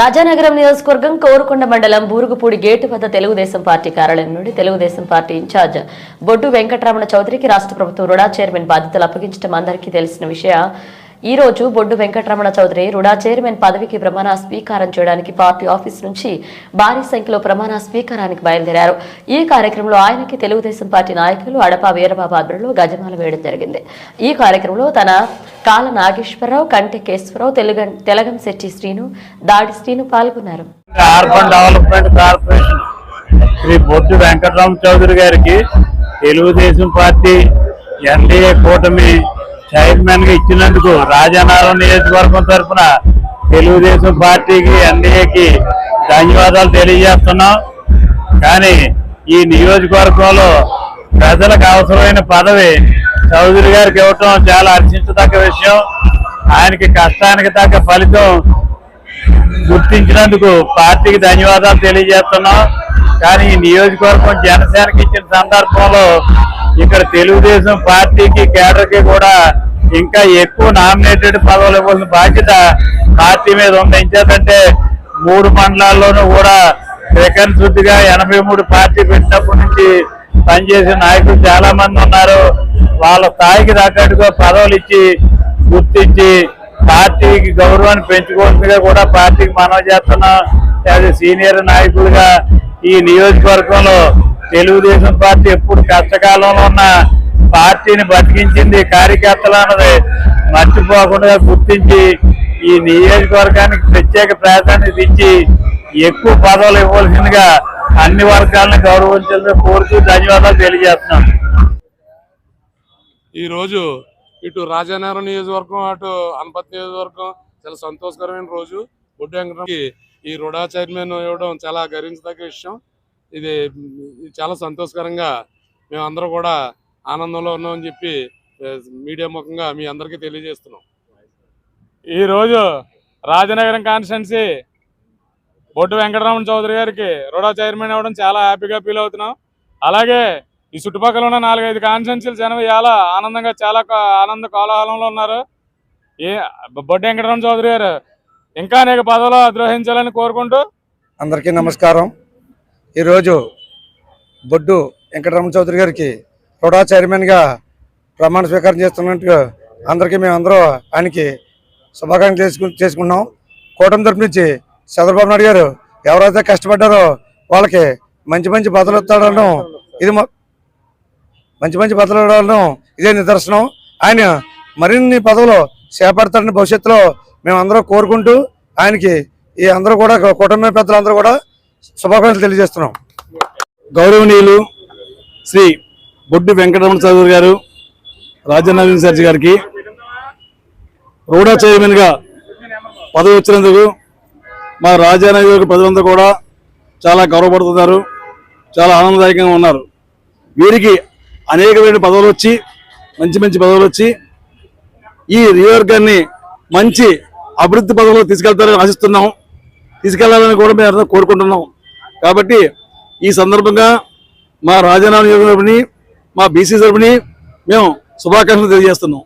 రాజానగరం నియోజకవర్గం కోరుకొండ మండలం బూరుగుపూడి గేటు వద్ద తెలుగుదేశం పార్టీ కార్యాలయం నుండి Telugu Desam party in charge Boddu Venkataramana చౌదరికి రాష్ట్ర ప్రభుత్వం రుడా చైర్మన్ బాధ్యతలు అప్పగించడం అందరికీ తెలిసిన విషయం ఈ రోజు బొడ్డు వెంకటరమణ చౌదరి రుడా చైర్మన్ పదవికి ప్రమాణ స్వీకారం చేయడానికి పార్టీ ఆఫీస్ నుంచి భారీ సంఖ్యలో ప్రమాణ స్వీకారానికి బయలుదేరారు. ఈ కార్యక్రమంలో ఆయనకి తెలుగుదేశం పార్టీ నాయకులు అడప వీరబాబు ఆధ్వర్యంలో గజమాల వేయడం జరిగింది. ఈ కార్యక్రమంలో తన కాల నాగేశ్వరరావు కంటె కేశ్వరరావు తెలగం శెట్టి శ్రీను దాడి శ్రీను పాల్గొన్నారు. శ్రీ వెంకటరామ చౌదరి గారికి తెలుగుదేశం పార్టీ ఎన్డీఏ కూటమి చైర్మన్గా ఇచ్చినందుకు రాజానారాయణ నియోజకవర్గం తరఫున తెలుగుదేశం పార్టీకి ఎన్డీఏకి ధన్యవాదాలు తెలియజేస్తున్నాం. కానీ ఈ నియోజకవర్గంలో ప్రజలకు అవసరమైన పదవి చౌదరి గారికి ఇవ్వటం చాలా హర్షించదగ్గ విషయం. ఆయనకి కష్టానికి తగ్గ ఫలితం గుర్తించినందుకు పార్టీకి ధన్యవాదాలు తెలియజేస్తున్నాం. కానీ ఈ నియోజకవర్గం జనసేనకి ఇచ్చిన సందర్భంలో ఇక్కడ తెలుగుదేశం పార్టీకి కేడర్కి కూడా ఇంకా ఎక్కువ నామినేటెడ్ పదవులు ఇవ్వాల్సిన బాధ్యత పార్టీ మీద ఉంది. ఎంచేతంటే మూడు మండలాల్లోనూ కూడా సెకండ్ శుద్ధిగా ఎనభై మూడు పార్టీ పెట్టినప్పటి నుంచి పనిచేసే నాయకులు చాలా మంది ఉన్నారు. వాళ్ళ స్థాయికి తగ్గట్టుగా పదవులు ఇచ్చి గుర్తించి పార్టీకి గౌరవాన్ని పెంచుకోవాల్సిందిగా కూడా పార్టీకి మనవి చేస్తున్నాం. సీనియర్ నాయకులుగా ఈ నియోజకవర్గంలో తెలుగుదేశం పార్టీ ఎప్పుడు కష్టకాలంలో ఉన్న పార్టీని బతికించింది కార్యకర్తలు అన్నది మర్చిపోకుండా గుర్తించి ఈ నియోజకవర్గానికి ప్రత్యేక ప్రాధాన్యత ఇచ్చి ఎక్కువ పదవులు ఇవ్వాల్సిందిగా అన్ని వర్గాలను గౌరవించాలని కోరుతూ ధన్యవాదాలు తెలియజేస్తున్నాం ఈ రోజు ఇటు రాజానగరం నియోజకవర్గం అటు అనపతి నియోజకవర్గం చాలా సంతోషకరమైన రోజు. బొడ్డు ఈ రుడా చైర్మన్ ఇవ్వడం చాలా గర్వించదగ్గ విషయం. ఇది చాలా సంతోషకరంగా మేమందరం కూడా ఆనందంలో ఉన్నామని చెప్పి మీడియా ముఖంగా మీ అందరికీ తెలియజేస్తున్నాం. ఈరోజు రాజనగరం కాన్స్టిట్యున్సీ బొడ్డు వెంకటరమణ చౌదరి గారికి రుడా చైర్మన్ అవ్వడం చాలా హ్యాపీగా ఫీల్ అవుతున్నాం. అలాగే ఈ చుట్టుపక్కల ఉన్న నాలుగైదు కాన్స్టిట్యున్సీలు జనం ఇవాళ ఆనందంగా చాలా ఆనంద కోలాహలంలో ఉన్నారు. ఏ బొడ్డు వెంకటరమణ చౌదరి గారు ఇంకా అనేక పదవులు అద్రోహించాలని కోరుకుంటూ అందరికీ నమస్కారం. ఈరోజు బొడ్డు వెంకటరమణ చౌదరి గారికి రుడా చైర్మన్గా ప్రమాణ స్వీకారం చేస్తున్నట్టు అందరికీ మేము అందరూ ఆయనకి శుభాకాంక్షలు చేసుకు చేసుకున్నాం కూటమి తరపు నుంచి చంద్రబాబు నాయుడు గారు ఎవరైతే కష్టపడ్డారో వాళ్ళకి మంచి మంచి బదులు ఇస్తాడను ఇది మంచి మంచి బదులు ఇవ్వడం ఇదే నిదర్శనం. ఆయన మరిన్ని పదవులు చేపడతాడని భవిష్యత్తులో మేము అందరూ కోరుకుంటూ ఆయనకి ఈ అందరూ కూడా కుటుంబ పెద్దలందరూ కూడా శుభాకాంక్షలు తెలియజేస్తున్నాం. గౌరవనీయులు శ్రీ బొడ్డు వెంకటరమణ చౌదరి గారు రాజనగరం ఇన్ఛార్జి గారికి రూడా చైర్మన్గా పదవి వచ్చినందుకు మా రాజానగర్ ప్రజలందరూ కూడా చాలా గౌరవపడుతున్నారు చాలా ఆనందదాయకంగా ఉన్నారు. వీరికి అనేకమైన పదవులు వచ్చి మంచి మంచి పదవులు వచ్చి ఈ నియోజకవర్గాన్ని మంచి అభివృద్ధి పదవులు తీసుకెళ్తారని ఆశిస్తున్నాం. తీసుకెళ్ళాలని కూడా మేము కోరుకుంటున్నాం. కాబట్టి ఈ సందర్భంగా మా రాజధాని నియోజకవర్గని మా బీసీ తరపుని మేము శుభాకాంక్షలు తెలియజేస్తున్నాం.